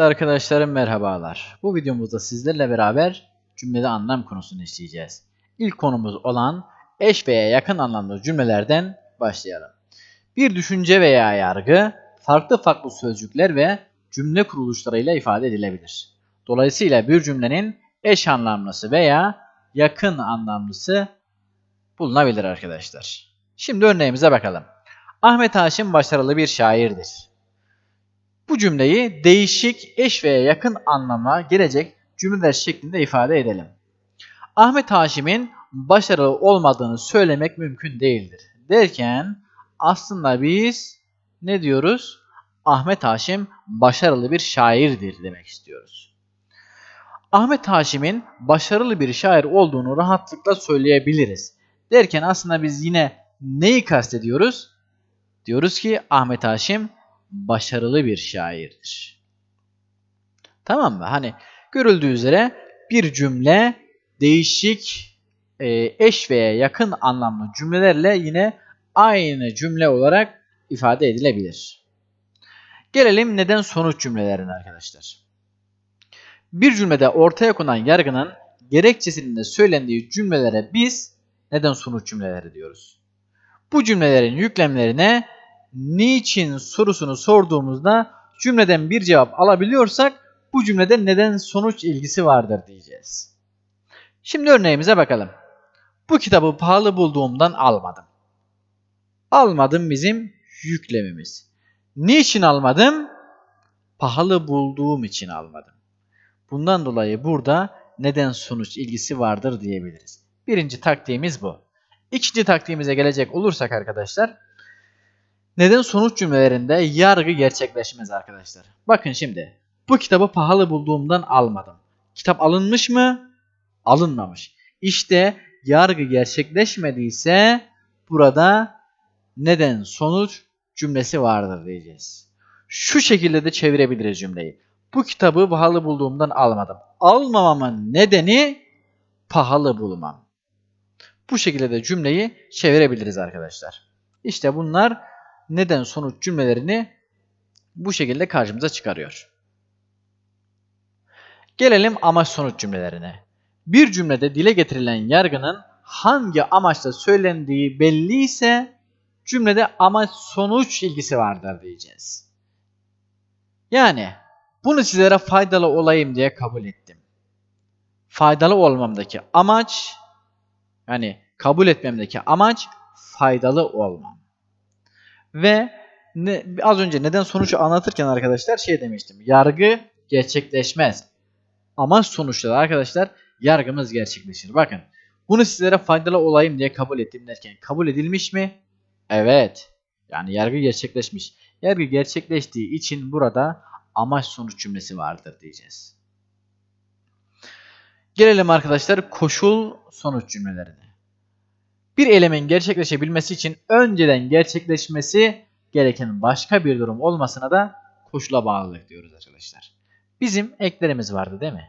Kıymetli arkadaşlarım merhabalar. Bu videomuzda sizlerle beraber cümlede anlam konusunu işleyeceğiz. İlk konumuz olan eş veya yakın anlamlı cümlelerden başlayalım. Bir düşünce veya yargı farklı farklı sözcükler ve cümle kuruluşlarıyla ifade edilebilir. Dolayısıyla bir cümlenin eş anlamlısı veya yakın anlamlısı bulunabilir arkadaşlar. Şimdi örneğimize bakalım. Ahmet Haşim başarılı bir şairdir. Bu cümleyi değişik, eş veya yakın anlama gelecek cümleler şeklinde ifade edelim. Ahmet Haşim'in başarılı olmadığını söylemek mümkün değildir. Derken aslında biz ne diyoruz? Ahmet Haşim başarılı bir şairdir demek istiyoruz. Ahmet Haşim'in başarılı bir şair olduğunu rahatlıkla söyleyebiliriz. Derken aslında biz yine neyi kastediyoruz? Diyoruz ki Ahmet Haşim başarılı bir şairdir. Tamam mı? Hani görüldüğü üzere bir cümle değişik e, eş veya yakın anlamlı cümlelerle yine aynı cümle olarak ifade edilebilir. Gelelim neden sonuç cümlelerine arkadaşlar. Bir cümlede ortaya konan yargının gerekçesinin de söylendiği cümlelere biz neden sonuç cümleleri diyoruz. Bu cümlelerin yüklemlerine niçin sorusunu sorduğumuzda cümleden bir cevap alabiliyorsak bu cümlede neden sonuç ilgisi vardır diyeceğiz. Şimdi örneğimize bakalım. Bu kitabı pahalı bulduğumdan almadım. Almadım bizim yüklemimiz. Niçin almadım? Pahalı bulduğum için almadım. Bundan dolayı burada neden sonuç ilgisi vardır diyebiliriz. Birinci taktiğimiz bu. İkinci taktiğimize gelecek olursak arkadaşlar neden sonuç cümlelerinde yargı gerçekleşmez arkadaşlar. Bakın şimdi. Bu kitabı pahalı bulduğumdan almadım. Kitap alınmış mı? Alınmamış. İşte yargı gerçekleşmediyse burada neden sonuç cümlesi vardır diyeceğiz. Şu şekilde de çevirebiliriz cümleyi. Bu kitabı pahalı bulduğumdan almadım. Almamamın nedeni pahalı bulmam. Bu şekilde de cümleyi çevirebiliriz arkadaşlar. İşte bunlar neden sonuç cümlelerini bu şekilde karşımıza çıkarıyor. Gelelim amaç sonuç cümlelerine. Bir cümlede dile getirilen yargının hangi amaçla söylendiği belli ise cümlede amaç sonuç ilgisi vardır diyeceğiz. Yani bunu sizlere faydalı olayım diye kabul ettim. Faydalı olmamdaki amaç yani kabul etmemdeki amaç faydalı olmam. Ve ne, az önce neden sonucu anlatırken arkadaşlar şey demiştim. Yargı gerçekleşmez. Ama sonuçta arkadaşlar yargımız gerçekleşir. Bakın bunu sizlere faydalı olayım diye kabul ettim derken kabul edilmiş mi? Evet. Yani yargı gerçekleşmiş. Yargı gerçekleştiği için burada amaç sonuç cümlesi vardır diyeceğiz. Gelelim arkadaşlar koşul sonuç cümlelerine. Bir eylemin gerçekleşebilmesi için önceden gerçekleşmesi gereken başka bir durum olmasına da koşula bağlılık diyoruz arkadaşlar. Bizim eklerimiz vardı değil mi?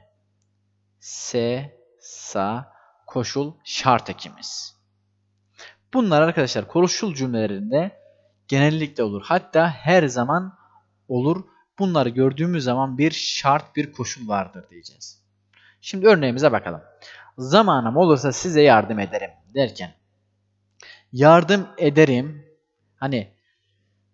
Se, sa, koşul, şart ekimiz. Bunlar arkadaşlar koşul cümlelerinde genellikle olur. Hatta her zaman olur. Bunları gördüğümüz zaman bir şart, bir koşul vardır diyeceğiz. Şimdi örneğimize bakalım. Zamanım olursa size yardım ederim derken yardım ederim. Hani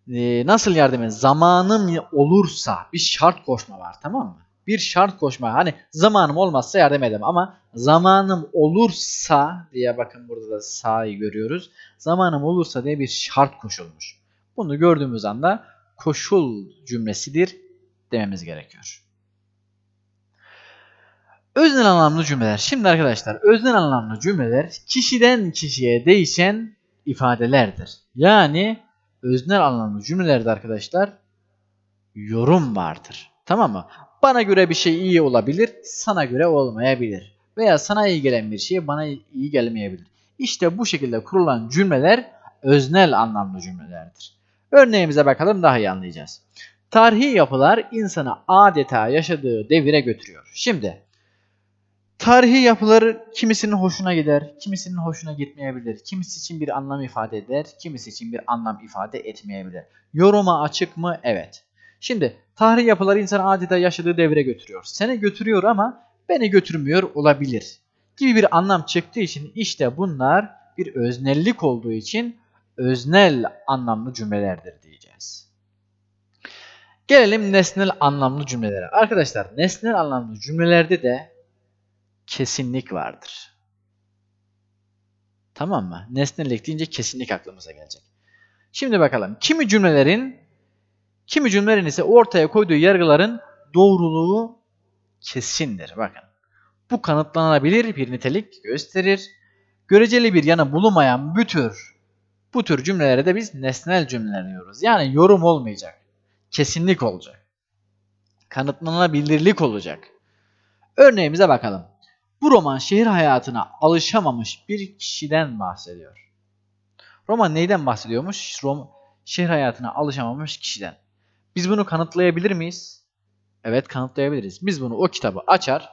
e, nasıl yardım ederim? Zamanım olursa bir şart koşma var tamam mı? Bir şart koşma. Hani zamanım olmazsa yardım edemem ama zamanım olursa diye bakın burada da sa'yı görüyoruz. Zamanım olursa diye bir şart koşulmuş. Bunu gördüğümüz anda koşul cümlesidir dememiz gerekiyor. Öznel anlamlı cümleler. Şimdi arkadaşlar öznel anlamlı cümleler kişiden kişiye değişen ifadelerdir. Yani öznel anlamlı cümlelerde arkadaşlar yorum vardır. Tamam mı? Bana göre bir şey iyi olabilir, sana göre olmayabilir. Veya sana iyi gelen bir şey bana iyi gelmeyebilir. İşte bu şekilde kurulan cümleler öznel anlamlı cümlelerdir. Örneğimize bakalım daha iyi anlayacağız. Tarihi yapılar insanı adeta yaşadığı devire götürüyor. Şimdi Tarihi yapıları kimisinin hoşuna gider, kimisinin hoşuna gitmeyebilir. Kimisi için bir anlam ifade eder, kimisi için bir anlam ifade etmeyebilir. Yoruma açık mı? Evet. Şimdi tarih yapıları insanı adeta yaşadığı devre götürüyor. Seni götürüyor ama beni götürmüyor olabilir. Gibi bir anlam çıktığı için işte bunlar bir öznellik olduğu için öznel anlamlı cümlelerdir diyeceğiz. Gelelim nesnel anlamlı cümlelere. Arkadaşlar nesnel anlamlı cümlelerde de kesinlik vardır. Tamam mı? Nesnellik deyince kesinlik aklımıza gelecek. Şimdi bakalım. Kimi cümlelerin kimi cümlelerin ise ortaya koyduğu yargıların doğruluğu kesindir. Bakın. Bu kanıtlanabilir bir nitelik gösterir. Göreceli bir yanı bulunmayan bu tür bu tür cümlelere de biz nesnel cümleler diyoruz. Yani yorum olmayacak. Kesinlik olacak. Kanıtlanabilirlik olacak. Örneğimize bakalım. Bu roman şehir hayatına alışamamış bir kişiden bahsediyor. Roman neyden bahsediyormuş? Rom şehir hayatına alışamamış kişiden. Biz bunu kanıtlayabilir miyiz? Evet kanıtlayabiliriz. Biz bunu o kitabı açar,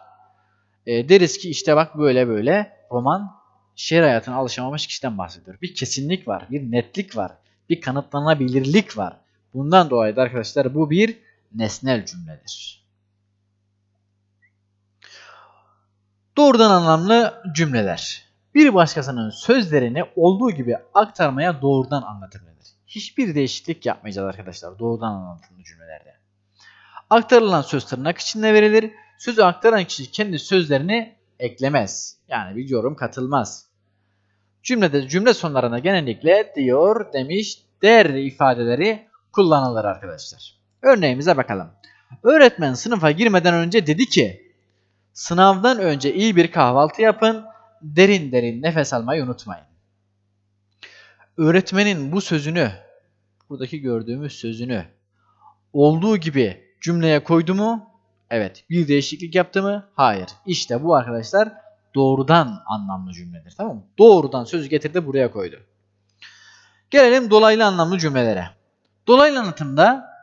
e, deriz ki işte bak böyle böyle roman şehir hayatına alışamamış kişiden bahsediyor. Bir kesinlik var, bir netlik var, bir kanıtlanabilirlik var. Bundan dolayı da arkadaşlar bu bir nesnel cümledir. Doğrudan anlamlı cümleler. Bir başkasının sözlerini olduğu gibi aktarmaya doğrudan anlatılır. Hiçbir değişiklik yapmayacağız arkadaşlar doğrudan anlatılan cümlelerde. Aktarılan söz tırnak içinde verilir. Sözü aktaran kişi kendi sözlerini eklemez. Yani bir yorum katılmaz. Cümlede cümle sonlarına genellikle diyor, demiş, der ifadeleri kullanılır arkadaşlar. Örneğimize bakalım. Öğretmen sınıfa girmeden önce dedi ki, sınavdan önce iyi bir kahvaltı yapın, derin derin nefes almayı unutmayın. Öğretmenin bu sözünü, buradaki gördüğümüz sözünü olduğu gibi cümleye koydu mu? Evet. Bir değişiklik yaptı mı? Hayır. İşte bu arkadaşlar doğrudan anlamlı cümledir. Tamam mı? Doğrudan sözü getirdi buraya koydu. Gelelim dolaylı anlamlı cümlelere. Dolaylı anlatımda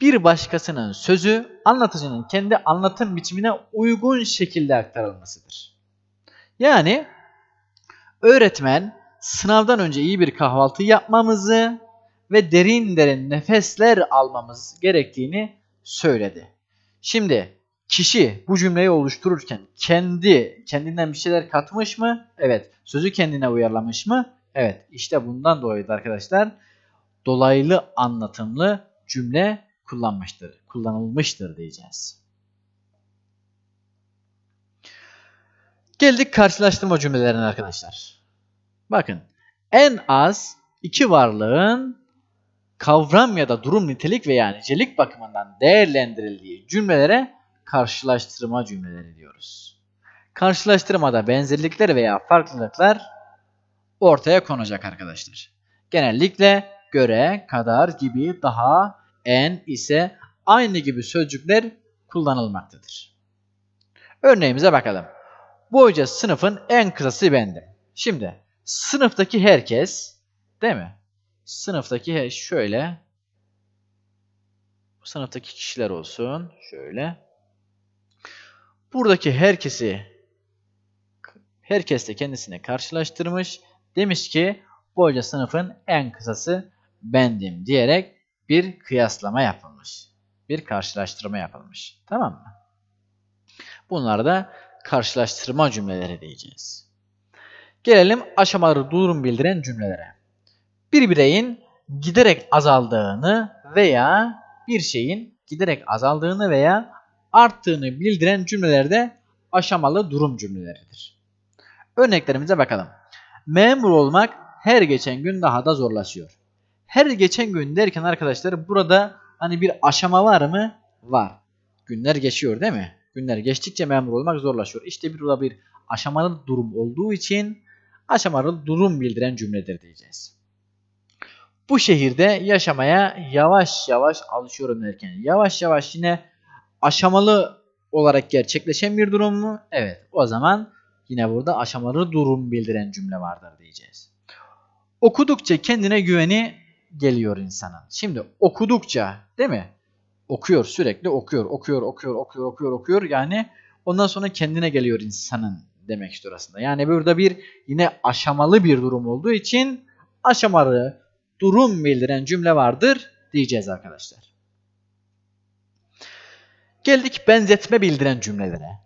bir başkasının sözü anlatıcının kendi anlatım biçimine uygun şekilde aktarılmasıdır. Yani öğretmen sınavdan önce iyi bir kahvaltı yapmamızı ve derin derin nefesler almamız gerektiğini söyledi. Şimdi kişi bu cümleyi oluştururken kendi kendinden bir şeyler katmış mı? Evet. Sözü kendine uyarlamış mı? Evet. İşte bundan dolayı da arkadaşlar dolaylı anlatımlı cümle kullanmıştır, kullanılmıştır diyeceğiz. Geldik karşılaştırma cümlelerine arkadaşlar. Bakın en az iki varlığın kavram ya da durum nitelik veya nicelik bakımından değerlendirildiği cümlelere karşılaştırma cümleleri diyoruz. Karşılaştırmada benzerlikler veya farklılıklar ortaya konacak arkadaşlar. Genellikle göre, kadar gibi, daha, en, ise, aynı gibi sözcükler kullanılmaktadır. Örneğimize bakalım. Bu hoca sınıfın en kısası bendim. Şimdi sınıftaki herkes değil mi? Sınıftaki her şöyle sınıftaki kişiler olsun. Şöyle. Buradaki herkesi herkesle kendisine karşılaştırmış. Demiş ki bu hoca sınıfın en kısası bendim diyerek bir kıyaslama yapılmış. Bir karşılaştırma yapılmış. Tamam mı? Bunlar da karşılaştırma cümleleri diyeceğiz. Gelelim aşamaları durum bildiren cümlelere. Bir bireyin giderek azaldığını veya bir şeyin giderek azaldığını veya arttığını bildiren cümlelerde aşamalı durum cümleleridir. Örneklerimize bakalım. Memur olmak her geçen gün daha da zorlaşıyor. Her geçen gün derken arkadaşlar burada hani bir aşama var mı? Var. Günler geçiyor değil mi? Günler geçtikçe memur olmak zorlaşıyor. İşte burada bir aşamalı durum olduğu için aşamalı durum bildiren cümledir diyeceğiz. Bu şehirde yaşamaya yavaş yavaş alışıyorum derken yavaş yavaş yine aşamalı olarak gerçekleşen bir durum mu? Evet. O zaman yine burada aşamalı durum bildiren cümle vardır diyeceğiz. Okudukça kendine güveni geliyor insanın. Şimdi okudukça değil mi? Okuyor sürekli okuyor, okuyor, okuyor, okuyor, okuyor, okuyor. Yani ondan sonra kendine geliyor insanın demek istiyor aslında. Yani burada bir yine aşamalı bir durum olduğu için aşamalı durum bildiren cümle vardır diyeceğiz arkadaşlar. Geldik benzetme bildiren cümlelere.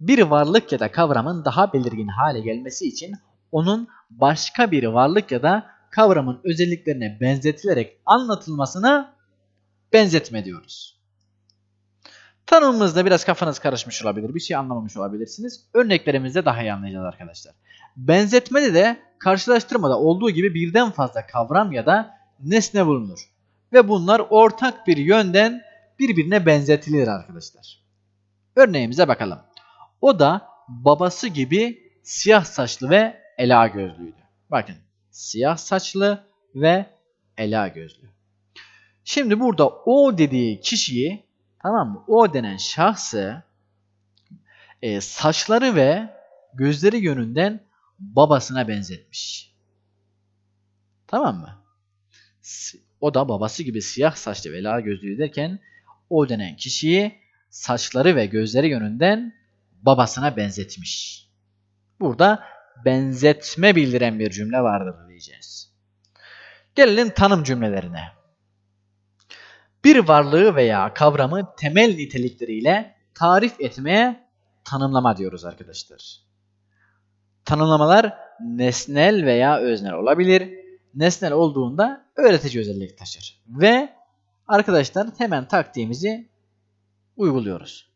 Bir varlık ya da kavramın daha belirgin hale gelmesi için onun başka bir varlık ya da kavramın özelliklerine benzetilerek anlatılmasına benzetme diyoruz. Tanımımızda biraz kafanız karışmış olabilir, bir şey anlamamış olabilirsiniz. Örneklerimizde daha iyi anlayacağız arkadaşlar. Benzetmede de karşılaştırmada olduğu gibi birden fazla kavram ya da nesne bulunur. Ve bunlar ortak bir yönden birbirine benzetilir arkadaşlar. Örneğimize bakalım. O da babası gibi siyah saçlı ve ela gözlüydü. Bakın siyah saçlı ve ela gözlü. Şimdi burada o dediği kişiyi tamam mı? O denen şahsı e, saçları ve gözleri yönünden babasına benzetmiş. Tamam mı? O da babası gibi siyah saçlı ve ela gözlü derken o denen kişiyi saçları ve gözleri yönünden babasına benzetmiş. Burada benzetme bildiren bir cümle vardır diyeceğiz. Gelelim tanım cümlelerine. Bir varlığı veya kavramı temel nitelikleriyle tarif etmeye tanımlama diyoruz arkadaşlar. Tanımlamalar nesnel veya öznel olabilir. Nesnel olduğunda öğretici özellik taşır. Ve arkadaşlar hemen taktiğimizi uyguluyoruz.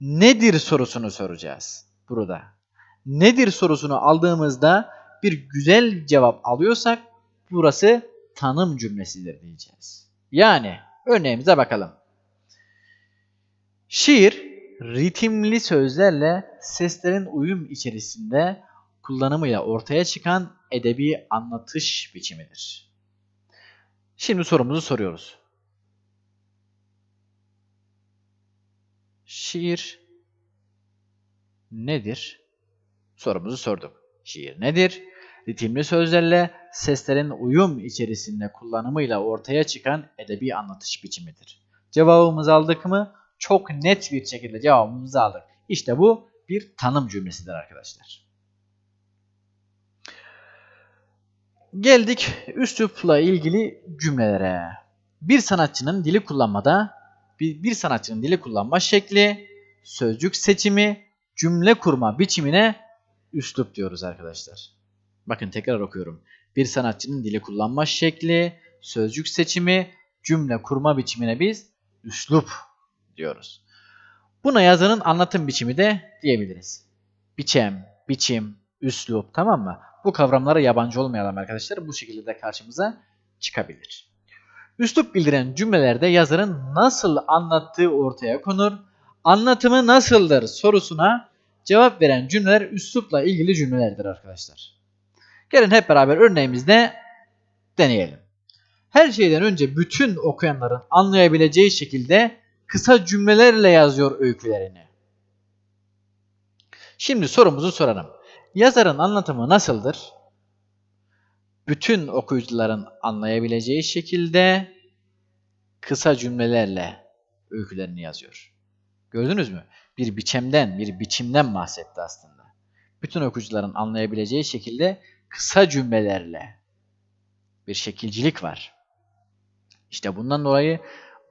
Nedir sorusunu soracağız burada. Nedir sorusunu aldığımızda bir güzel cevap alıyorsak burası tanım cümlesidir diyeceğiz. Yani örneğimize bakalım. Şiir ritimli sözlerle seslerin uyum içerisinde kullanımıyla ortaya çıkan edebi anlatış biçimidir. Şimdi sorumuzu soruyoruz. Şiir nedir? Sorumuzu sorduk. Şiir nedir? Ritimli sözlerle seslerin uyum içerisinde kullanımıyla ortaya çıkan edebi anlatış biçimidir. Cevabımızı aldık mı? Çok net bir şekilde cevabımızı aldık. İşte bu bir tanım cümlesidir arkadaşlar. Geldik üslupla ilgili cümlelere. Bir sanatçının dili kullanmada bir, bir sanatçının dili kullanma şekli, sözcük seçimi, cümle kurma biçimine üslup diyoruz arkadaşlar. Bakın tekrar okuyorum. Bir sanatçının dili kullanma şekli, sözcük seçimi, cümle kurma biçimine biz üslup diyoruz. Buna yazının anlatım biçimi de diyebiliriz. Biçem, biçim, üslup tamam mı? Bu kavramlara yabancı olmayalım arkadaşlar. Bu şekilde de karşımıza çıkabilir. Üslup bildiren cümlelerde yazarın nasıl anlattığı ortaya konur. Anlatımı nasıldır sorusuna cevap veren cümleler üslupla ilgili cümlelerdir arkadaşlar. Gelin hep beraber örneğimizde deneyelim. Her şeyden önce bütün okuyanların anlayabileceği şekilde kısa cümlelerle yazıyor öykülerini. Şimdi sorumuzu soralım. Yazarın anlatımı nasıldır? Bütün okuyucuların anlayabileceği şekilde kısa cümlelerle öykülerini yazıyor. Gördünüz mü? Bir biçimden, bir biçimden bahsetti aslında. Bütün okuyucuların anlayabileceği şekilde kısa cümlelerle bir şekilcilik var. İşte bundan dolayı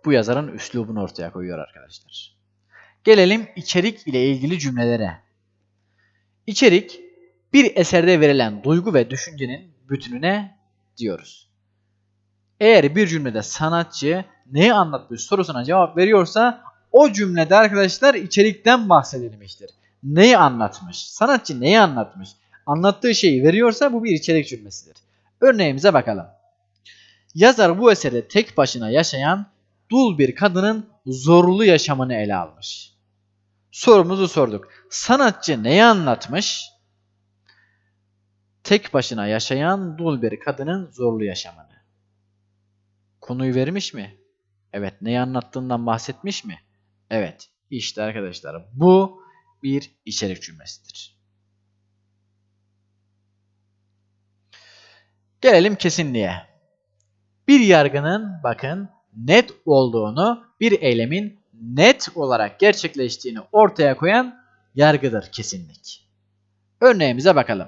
bu yazarın üslubunu ortaya koyuyor arkadaşlar. Gelelim içerik ile ilgili cümlelere. İçerik bir eserde verilen duygu ve düşüncenin bütününe diyoruz. Eğer bir cümlede sanatçı neyi anlatmış sorusuna cevap veriyorsa o cümlede arkadaşlar içerikten bahsedilmiştir. Neyi anlatmış? Sanatçı neyi anlatmış? Anlattığı şeyi veriyorsa bu bir içerik cümlesidir. Örneğimize bakalım. Yazar bu eserde tek başına yaşayan dul bir kadının zorlu yaşamını ele almış. Sorumuzu sorduk. Sanatçı neyi anlatmış? Tek başına yaşayan dul bir kadının zorlu yaşamını. Konuyu vermiş mi? Evet. Neyi anlattığından bahsetmiş mi? Evet. İşte arkadaşlar bu bir içerik cümlesidir. Gelelim kesinliğe. Bir yargının bakın net olduğunu, bir eylemin net olarak gerçekleştiğini ortaya koyan yargıdır kesinlik. Örneğimize bakalım.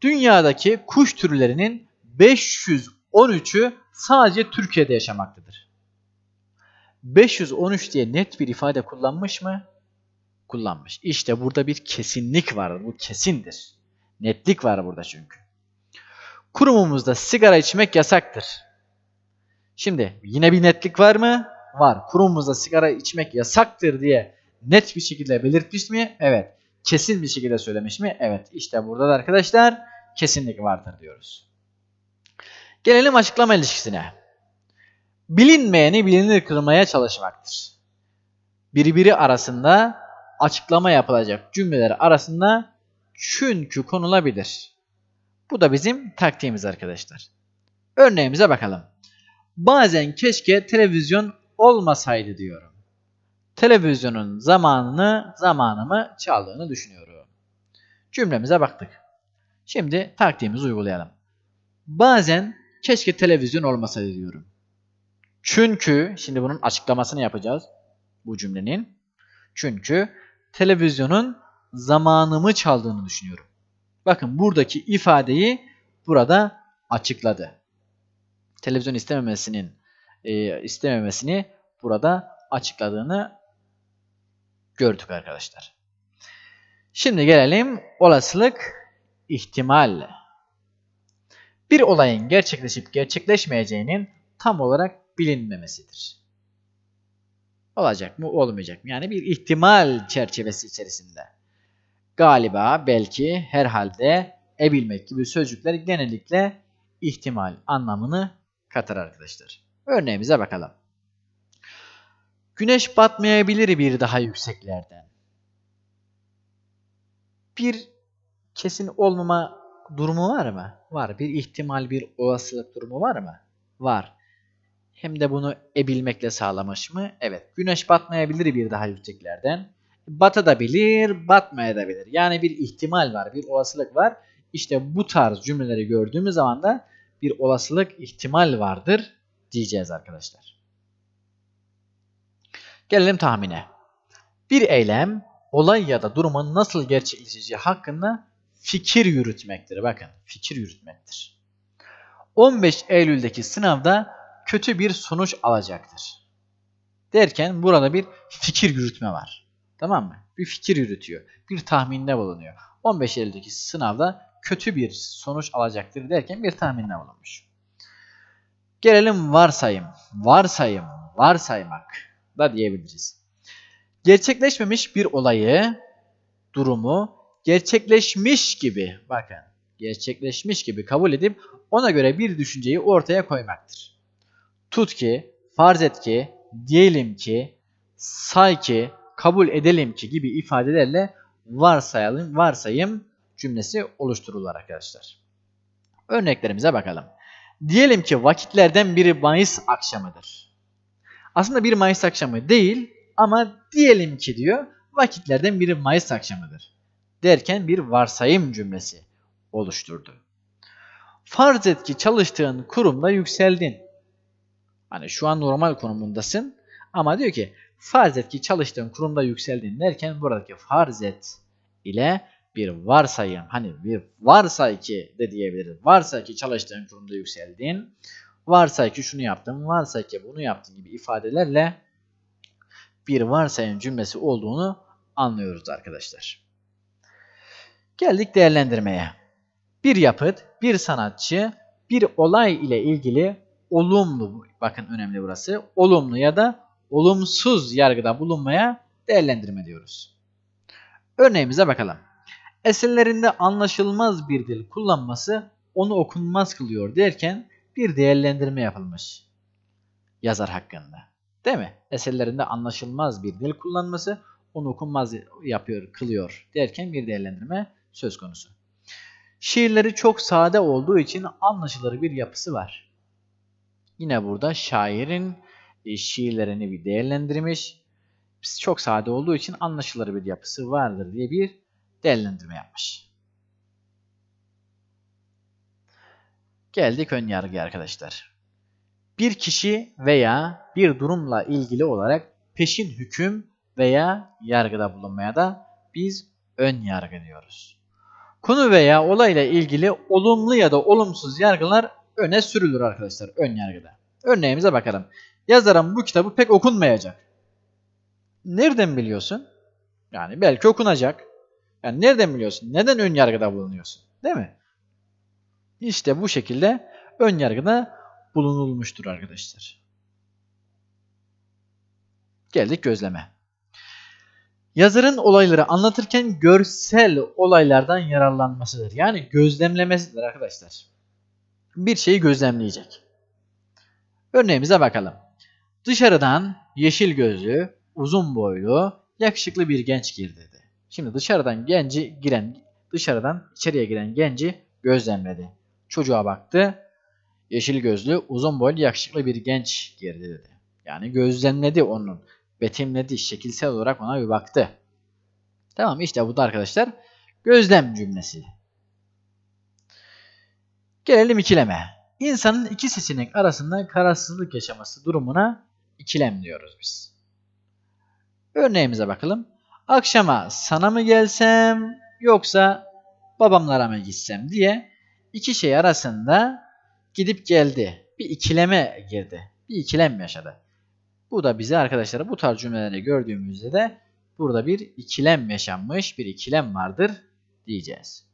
Dünyadaki kuş türlerinin 513'ü sadece Türkiye'de yaşamaktadır. 513 diye net bir ifade kullanmış mı? Kullanmış. İşte burada bir kesinlik var. Bu kesindir. Netlik var burada çünkü. Kurumumuzda sigara içmek yasaktır. Şimdi yine bir netlik var mı? Var. Kurumumuzda sigara içmek yasaktır diye net bir şekilde belirtmiş mi? Evet. Kesin bir şekilde söylemiş mi? Evet. İşte burada da arkadaşlar kesinlik vardır diyoruz. Gelelim açıklama ilişkisine. Bilinmeyeni bilinir kılmaya çalışmaktır. Birbiri arasında açıklama yapılacak cümleler arasında çünkü konulabilir. Bu da bizim taktiğimiz arkadaşlar. Örneğimize bakalım. Bazen keşke televizyon olmasaydı diyorum. Televizyonun zamanını, zamanımı çaldığını düşünüyorum. Cümlemize baktık. Şimdi taktiğimizi uygulayalım. Bazen keşke televizyon olmasaydı diyorum. Çünkü, şimdi bunun açıklamasını yapacağız bu cümlenin. Çünkü televizyonun zamanımı çaldığını düşünüyorum. Bakın buradaki ifadeyi burada açıkladı. Televizyon istememesinin e, istememesini burada açıkladığını gördük arkadaşlar. Şimdi gelelim olasılık ihtimal. Bir olayın gerçekleşip gerçekleşmeyeceğinin tam olarak bilinmemesidir. Olacak mı olmayacak mı? Yani bir ihtimal çerçevesi içerisinde. Galiba, belki, herhalde, e bilmek gibi sözcükler genellikle ihtimal anlamını katar arkadaşlar. Örneğimize bakalım. Güneş batmayabilir bir daha yükseklerden. Bir kesin olmama durumu var mı? Var. Bir ihtimal, bir olasılık durumu var mı? Var. Hem de bunu ebilmekle sağlamış mı? Evet. Güneş batmayabilir bir daha yükseklerden. Batabilir, batmayabilir. Yani bir ihtimal var, bir olasılık var. İşte bu tarz cümleleri gördüğümüz zaman da bir olasılık ihtimal vardır diyeceğiz arkadaşlar. Gelelim tahmine. Bir eylem, olay ya da durumun nasıl gerçekleşeceği hakkında fikir yürütmektir. Bakın, fikir yürütmektir. 15 Eylül'deki sınavda kötü bir sonuç alacaktır. Derken burada bir fikir yürütme var. Tamam mı? Bir fikir yürütüyor. Bir tahminde bulunuyor. 15 Eylül'deki sınavda kötü bir sonuç alacaktır derken bir tahminde bulunmuş. Gelelim varsayım. Varsayım, varsaymak da diyebiliriz. Gerçekleşmemiş bir olayı, durumu gerçekleşmiş gibi, bakın gerçekleşmiş gibi kabul edip ona göre bir düşünceyi ortaya koymaktır. Tut ki, farz et ki, diyelim ki, say ki, kabul edelim ki gibi ifadelerle varsayalım, varsayım cümlesi oluşturulur arkadaşlar. Örneklerimize bakalım. Diyelim ki vakitlerden biri Mayıs akşamıdır. Aslında bir Mayıs akşamı değil ama diyelim ki diyor vakitlerden biri Mayıs akşamıdır. Derken bir varsayım cümlesi oluşturdu. Farz et ki çalıştığın kurumda yükseldin. Hani şu an normal konumundasın ama diyor ki farz et ki çalıştığın kurumda yükseldin derken buradaki farz et ile bir varsayım hani bir varsay ki de diyebiliriz. Varsay ki çalıştığın kurumda yükseldin. Varsay ki şunu yaptın, varsay ki bunu yaptın gibi ifadelerle bir varsayım cümlesi olduğunu anlıyoruz arkadaşlar. Geldik değerlendirmeye. Bir yapıt, bir sanatçı, bir olay ile ilgili olumlu, bakın önemli burası, olumlu ya da olumsuz yargıda bulunmaya değerlendirme diyoruz. Örneğimize bakalım. Eserlerinde anlaşılmaz bir dil kullanması onu okunmaz kılıyor derken bir değerlendirme yapılmış yazar hakkında. Değil mi? Eserlerinde anlaşılmaz bir dil kullanması onu okunmaz yapıyor, kılıyor derken bir değerlendirme söz konusu. Şiirleri çok sade olduğu için anlaşılır bir yapısı var. Yine burada şairin e, şiirlerini bir değerlendirmiş. Çok sade olduğu için anlaşılır bir yapısı vardır diye bir değerlendirme yapmış. Geldik ön yargıya arkadaşlar. Bir kişi veya bir durumla ilgili olarak peşin hüküm veya yargıda bulunmaya da biz ön yargı diyoruz. Konu veya olayla ilgili olumlu ya da olumsuz yargılar öne sürülür arkadaşlar ön yargıda. Örneğimize bakalım. Yazarın bu kitabı pek okunmayacak. Nereden biliyorsun? Yani belki okunacak. Yani nereden biliyorsun? Neden ön yargıda bulunuyorsun? Değil mi? İşte bu şekilde ön yargıda bulunulmuştur arkadaşlar. Geldik gözleme. Yazarın olayları anlatırken görsel olaylardan yararlanmasıdır. Yani gözlemlemesidir arkadaşlar. Bir şeyi gözlemleyecek. Örneğimize bakalım. Dışarıdan yeşil gözlü, uzun boylu, yakışıklı bir genç girdi dedi. Şimdi dışarıdan genci giren, dışarıdan içeriye giren genci gözlemledi. Çocuğa baktı. Yeşil gözlü, uzun boylu, yakışıklı bir genç girdi dedi. Yani gözlemledi onun. Betimledi, şekilsel olarak ona bir baktı. Tamam işte bu da arkadaşlar gözlem cümlesi. Gelelim ikileme. İnsanın iki seçenek arasında kararsızlık yaşaması durumuna ikilem diyoruz biz. Örneğimize bakalım. Akşama sana mı gelsem yoksa babamlara mı gitsem diye iki şey arasında gidip geldi. Bir ikileme girdi. Bir ikilem yaşadı. Bu da bize arkadaşlar bu tarz cümleleri gördüğümüzde de burada bir ikilem yaşanmış, bir ikilem vardır diyeceğiz.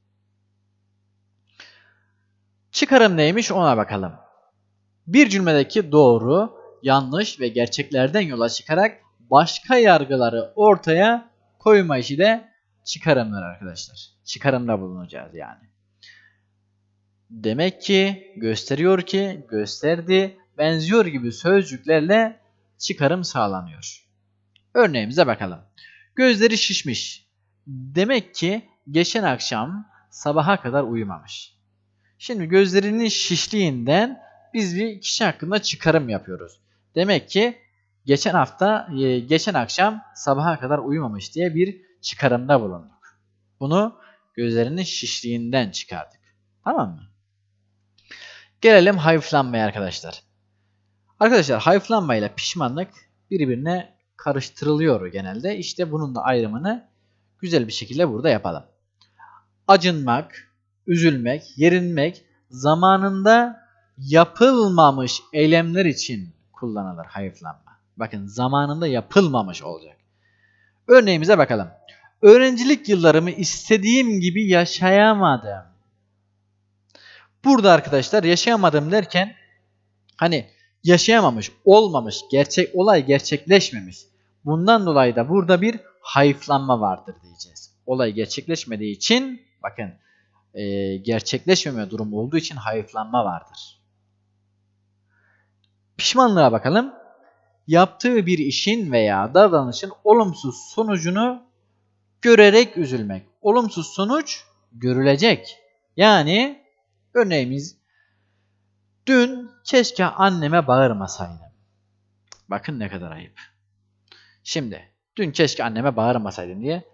Çıkarım neymiş ona bakalım. Bir cümledeki doğru, yanlış ve gerçeklerden yola çıkarak başka yargıları ortaya koyma işi de çıkarımlar arkadaşlar. Çıkarımda bulunacağız yani. Demek ki, gösteriyor ki, gösterdi, benziyor gibi sözcüklerle çıkarım sağlanıyor. Örneğimize bakalım. Gözleri şişmiş. Demek ki geçen akşam sabaha kadar uyumamış. Şimdi gözlerinin şişliğinden biz bir kişi hakkında çıkarım yapıyoruz. Demek ki geçen hafta, e, geçen akşam sabaha kadar uyumamış diye bir çıkarımda bulunduk. Bunu gözlerinin şişliğinden çıkardık. Tamam mı? Gelelim hayıflanmaya arkadaşlar. Arkadaşlar hayıflanma ile pişmanlık birbirine karıştırılıyor genelde. İşte bunun da ayrımını güzel bir şekilde burada yapalım. Acınmak, üzülmek, yerinmek zamanında yapılmamış eylemler için kullanılır hayıflanma. Bakın zamanında yapılmamış olacak. Örneğimize bakalım. Öğrencilik yıllarımı istediğim gibi yaşayamadım. Burada arkadaşlar yaşayamadım derken hani yaşayamamış, olmamış, gerçek olay gerçekleşmemiş. Bundan dolayı da burada bir hayıflanma vardır diyeceğiz. Olay gerçekleşmediği için bakın e, gerçekleşmeme durumu olduğu için hayıflanma vardır. Pişmanlığa bakalım. Yaptığı bir işin veya davranışın olumsuz sonucunu görerek üzülmek. Olumsuz sonuç görülecek. Yani örneğimiz dün keşke anneme bağırmasaydım. Bakın ne kadar ayıp. Şimdi dün keşke anneme bağırmasaydım diye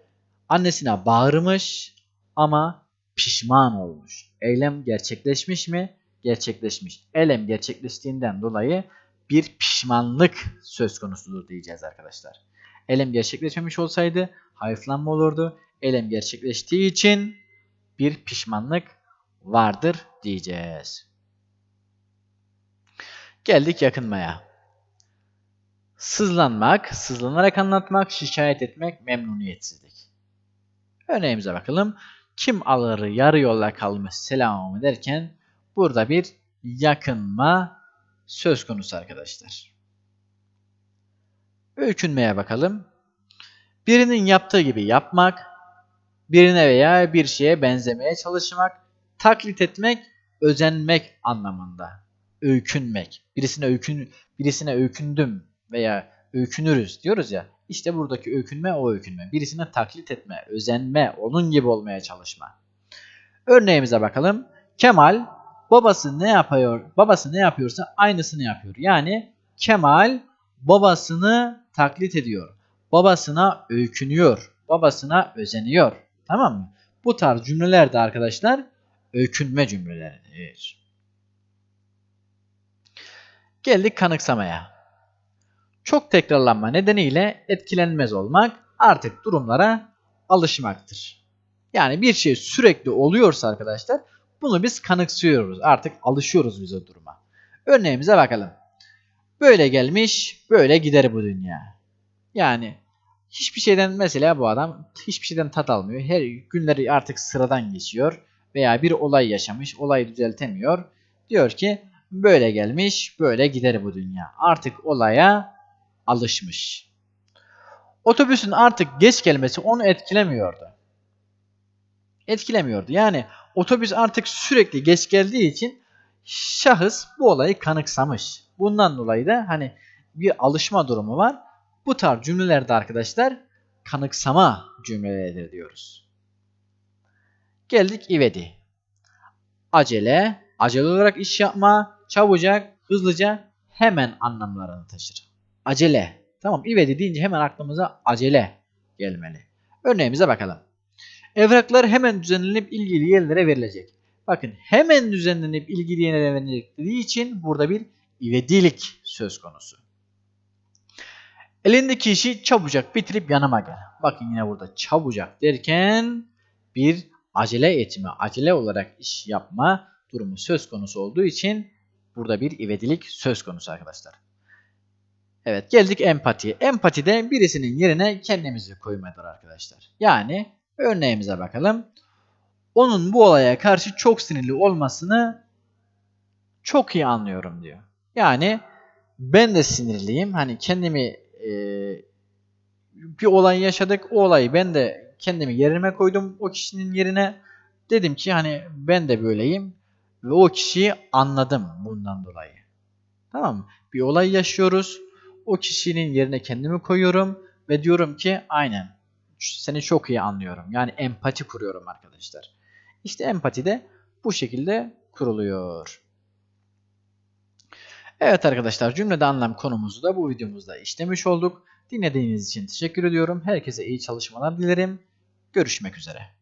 annesine bağırmış ama pişman olmuş. Eylem gerçekleşmiş mi? Gerçekleşmiş. Eylem gerçekleştiğinden dolayı bir pişmanlık söz konusudur diyeceğiz arkadaşlar. Eylem gerçekleşmemiş olsaydı hayıflanma olurdu. Eylem gerçekleştiği için bir pişmanlık vardır diyeceğiz. Geldik yakınmaya. Sızlanmak, sızlanarak anlatmak, şikayet etmek, memnuniyetsizlik. Örneğimize bakalım. Kim alır yarı yolda kalmış selamımı derken burada bir yakınma söz konusu arkadaşlar. Öykünmeye bakalım. Birinin yaptığı gibi yapmak, birine veya bir şeye benzemeye çalışmak, taklit etmek, özenmek anlamında. Öykünmek. Birisine öykün birisine öykündüm veya öykünürüz diyoruz ya. İşte buradaki öykünme o öykünme. Birisine taklit etme, özenme, onun gibi olmaya çalışma. Örneğimize bakalım. Kemal babası ne yapıyor? Babası ne yapıyorsa aynısını yapıyor. Yani Kemal babasını taklit ediyor. Babasına öykünüyor. Babasına özeniyor. Tamam mı? Bu tarz cümleler de arkadaşlar öykünme cümleleridir. Geldik kanıksamaya. Çok tekrarlanma nedeniyle etkilenmez olmak artık durumlara alışmaktır. Yani bir şey sürekli oluyorsa arkadaşlar bunu biz kanıksıyoruz. Artık alışıyoruz biz o duruma. Örneğimize bakalım. Böyle gelmiş, böyle gider bu dünya. Yani hiçbir şeyden mesela bu adam hiçbir şeyden tat almıyor. Her günleri artık sıradan geçiyor veya bir olay yaşamış, olayı düzeltemiyor. Diyor ki böyle gelmiş, böyle gider bu dünya. Artık olaya alışmış. Otobüsün artık geç gelmesi onu etkilemiyordu. Etkilemiyordu. Yani otobüs artık sürekli geç geldiği için şahıs bu olayı kanıksamış. Bundan dolayı da hani bir alışma durumu var. Bu tarz cümlelerde arkadaşlar kanıksama cümleleridir diyoruz. Geldik ivedi. Acele, acele olarak iş yapma, çabucak, hızlıca, hemen anlamlarını taşır. Acele. Tamam ivedi deyince hemen aklımıza acele gelmeli. Örneğimize bakalım. Evraklar hemen düzenlenip ilgili yerlere verilecek. Bakın hemen düzenlenip ilgili yerlere verilecek dediği için burada bir ivedilik söz konusu. Elindeki işi çabucak bitirip yanıma gel. Bakın yine burada çabucak derken bir acele etme, acele olarak iş yapma durumu söz konusu olduğu için burada bir ivedilik söz konusu arkadaşlar. Evet geldik empati. Empati de birisinin yerine kendimizi koymadır arkadaşlar. Yani örneğimize bakalım. Onun bu olaya karşı çok sinirli olmasını çok iyi anlıyorum diyor. Yani ben de sinirliyim. Hani kendimi e, bir olay yaşadık. O olayı ben de kendimi yerime koydum o kişinin yerine. Dedim ki hani ben de böyleyim ve o kişiyi anladım bundan dolayı. Tamam mı? Bir olay yaşıyoruz. O kişinin yerine kendimi koyuyorum ve diyorum ki aynen seni çok iyi anlıyorum. Yani empati kuruyorum arkadaşlar. İşte empati de bu şekilde kuruluyor. Evet arkadaşlar cümlede anlam konumuzu da bu videomuzda işlemiş olduk. Dinlediğiniz için teşekkür ediyorum. Herkese iyi çalışmalar dilerim. Görüşmek üzere.